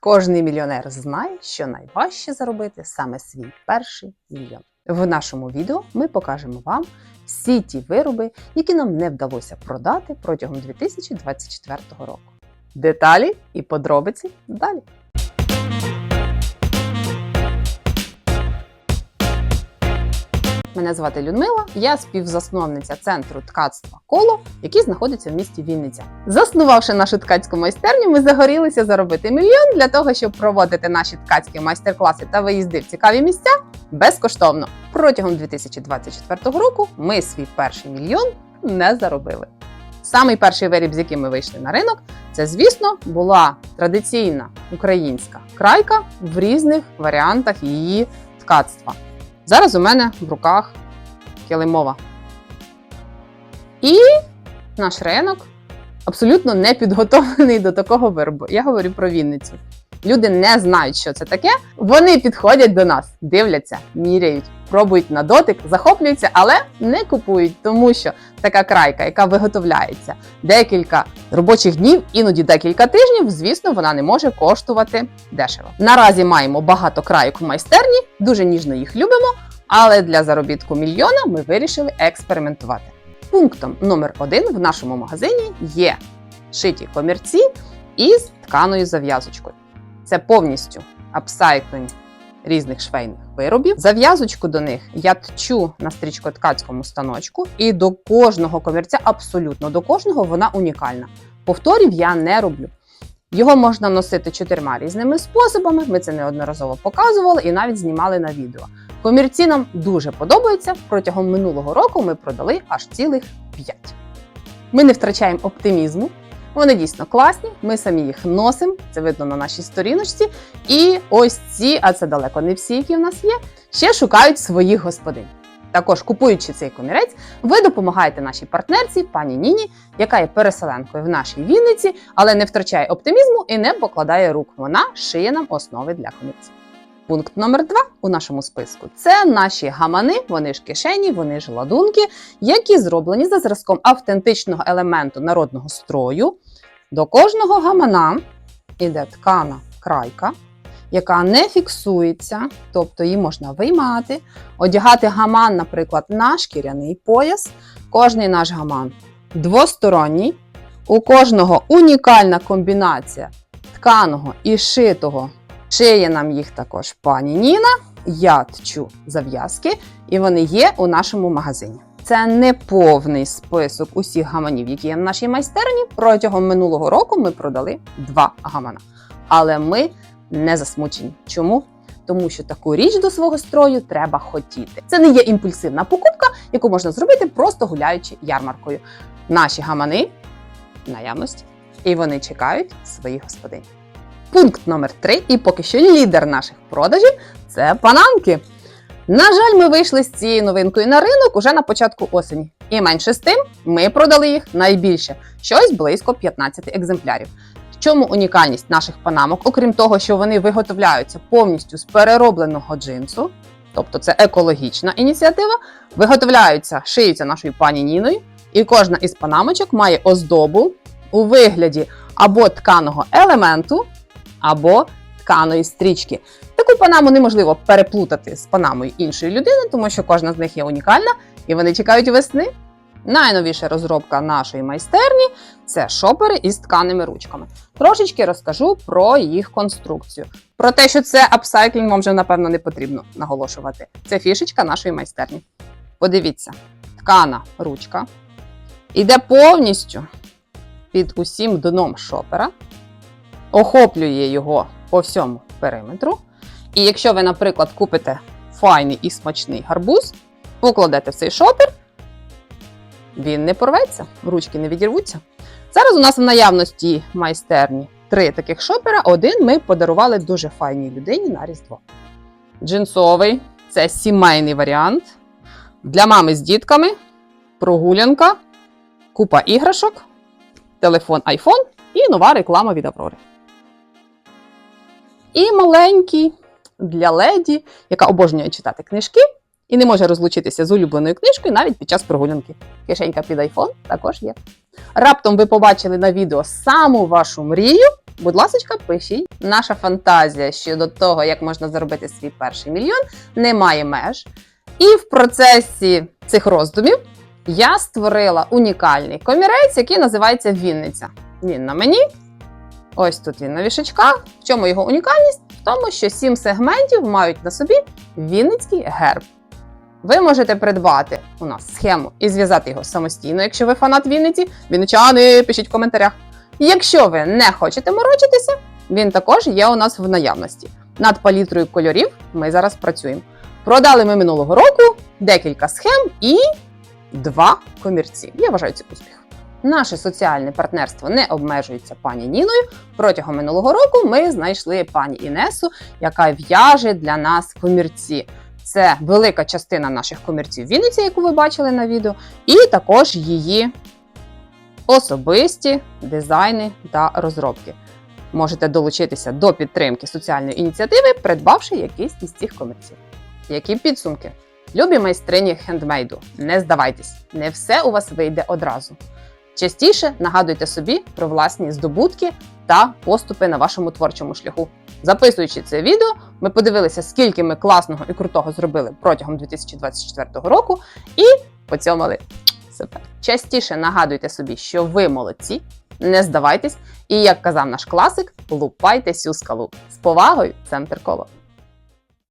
Кожний мільйонер знає, що найважче заробити саме свій перший мільйон. В нашому відео ми покажемо вам всі ті вироби, які нам не вдалося продати протягом 2024 року. Деталі і подробиці далі. Мене звати Людмила, я співзасновниця центру ткацтва коло, який знаходиться в місті Вінниця. Заснувавши нашу ткацьку майстерню, ми загорілися заробити мільйон для того, щоб проводити наші ткацькі майстер-класи та виїзди в цікаві місця безкоштовно. Протягом 2024 року ми свій перший мільйон не заробили. Самий перший виріб, з яким ми вийшли на ринок, це, звісно, була традиційна українська крайка в різних варіантах її ткацтва. Зараз у мене в руках килимова. І наш ринок абсолютно не підготовлений до такого виробу. Я говорю про Вінницю. Люди не знають, що це таке. Вони підходять до нас, дивляться, міряють, пробують на дотик, захоплюються, але не купують, тому що така крайка, яка виготовляється декілька робочих днів, іноді декілька тижнів, звісно, вона не може коштувати дешево. Наразі маємо багато крайок в майстерні, дуже ніжно їх любимо, але для заробітку мільйона ми вирішили експериментувати. Пунктом номер один в нашому магазині є шиті комірці із тканою зав'язочкою. Це повністю апсайклинг різних швейних виробів. Зав'язочку до них я тчу на стрічкоткацькому станочку, і до кожного комірця, абсолютно до кожного, вона унікальна. Повторів я не роблю. Його можна носити чотирма різними способами. Ми це неодноразово показували і навіть знімали на відео. Комірці нам дуже подобаються. Протягом минулого року ми продали аж цілих 5. Ми не втрачаємо оптимізму. Вони дійсно класні. Ми самі їх носимо. Це видно на нашій сторіночці. І ось ці, а це далеко не всі, які в нас є, ще шукають своїх господин. Також, купуючи цей комірець, ви допомагаєте нашій партнерці, пані Ніні, яка є переселенкою в нашій Вінниці, але не втрачає оптимізму і не покладає рук. Вона шиє нам основи для комірців. Пункт номер два у нашому списку це наші гамани, вони ж кишені, вони ж ладунки, які зроблені за зразком автентичного елементу народного строю. До кожного гамана іде ткана крайка, яка не фіксується, тобто її можна виймати, одягати гаман, наприклад, на шкіряний пояс. Кожний наш гаман двосторонній, у кожного унікальна комбінація тканого і шитого. Шиє нам їх також пані Ніна. Я тчу зав'язки, і вони є у нашому магазині. Це не повний список усіх гаманів, які є в нашій майстерні. Протягом минулого року ми продали два гамана. Але ми не засмучені. Чому? Тому що таку річ до свого строю треба хотіти. Це не є імпульсивна покупка, яку можна зробити просто гуляючи ярмаркою. Наші гамани наявності, і вони чекають своїх господинь. Пункт номер 3 і поки що лідер наших продажів це панамки. На жаль, ми вийшли з цією новинкою на ринок уже на початку осені. І менше з тим ми продали їх найбільше щось близько 15 екземплярів. В чому унікальність наших панамок, окрім того, що вони виготовляються повністю з переробленого джинсу, тобто це екологічна ініціатива, виготовляються, шиються нашою пані Ніною, і кожна із панамочок має оздобу у вигляді або тканого елементу, або тканої стрічки. Таку панаму неможливо переплутати з панамою іншої людини, тому що кожна з них є унікальна і вони чекають весни. Найновіша розробка нашої майстерні це шопери із тканими ручками. Трошечки розкажу про їх конструкцію. Про те, що це апсайклінг, вам вже напевно не потрібно наголошувати. Це фішечка нашої майстерні. Подивіться, ткана ручка іде повністю під усім дном шопера, охоплює його по всьому периметру. І якщо ви, наприклад, купите файний і смачний гарбуз, покладете в цей шопер, він не порветься, ручки не відірвуться. Зараз у нас в наявності майстерні три таких шопера. Один ми подарували дуже файній людині на Різдво. Джинсовий це сімейний варіант. Для мами з дітками, прогулянка, купа іграшок, телефон iPhone і нова реклама від Аврори. І маленький для леді, яка обожнює читати книжки, і не може розлучитися з улюбленою книжкою навіть під час прогулянки. Кишенька під айфон також є. Раптом ви побачили на відео саму вашу мрію. Будь ласка, пишіть. Наша фантазія щодо того, як можна заробити свій перший мільйон, не має меж. І в процесі цих роздумів я створила унікальний комірець, який називається Вінниця. Він на мені. Ось тут він на вішачках. В чому його унікальність? В тому, що сім сегментів мають на собі Вінницький герб. Ви можете придбати у нас схему і зв'язати його самостійно, якщо ви фанат Вінниці. Вінничани, пишіть в коментарях. Якщо ви не хочете морочитися, він також є у нас в наявності. Над палітрою кольорів ми зараз працюємо. Продали ми минулого року декілька схем і два комірці. Я вважаю це успіх. Наше соціальне партнерство не обмежується пані Ніною. Протягом минулого року ми знайшли пані Інесу, яка в'яже для нас комірці. Це велика частина наших комірців Вінниці, яку ви бачили на відео, і також її особисті дизайни та розробки. Можете долучитися до підтримки соціальної ініціативи, придбавши якийсь із цих комірців. Які підсумки? Любі майстрині хендмейду, не здавайтесь, не все у вас вийде одразу. Частіше нагадуйте собі про власні здобутки та поступи на вашому творчому шляху. Записуючи це відео, ми подивилися, скільки ми класного і крутого зробили протягом 2024 року, і поцьомали. Супер. Частіше нагадуйте собі, що ви молодці, не здавайтесь, і як казав наш класик, лупайте сю скалу. З повагою, центр коло.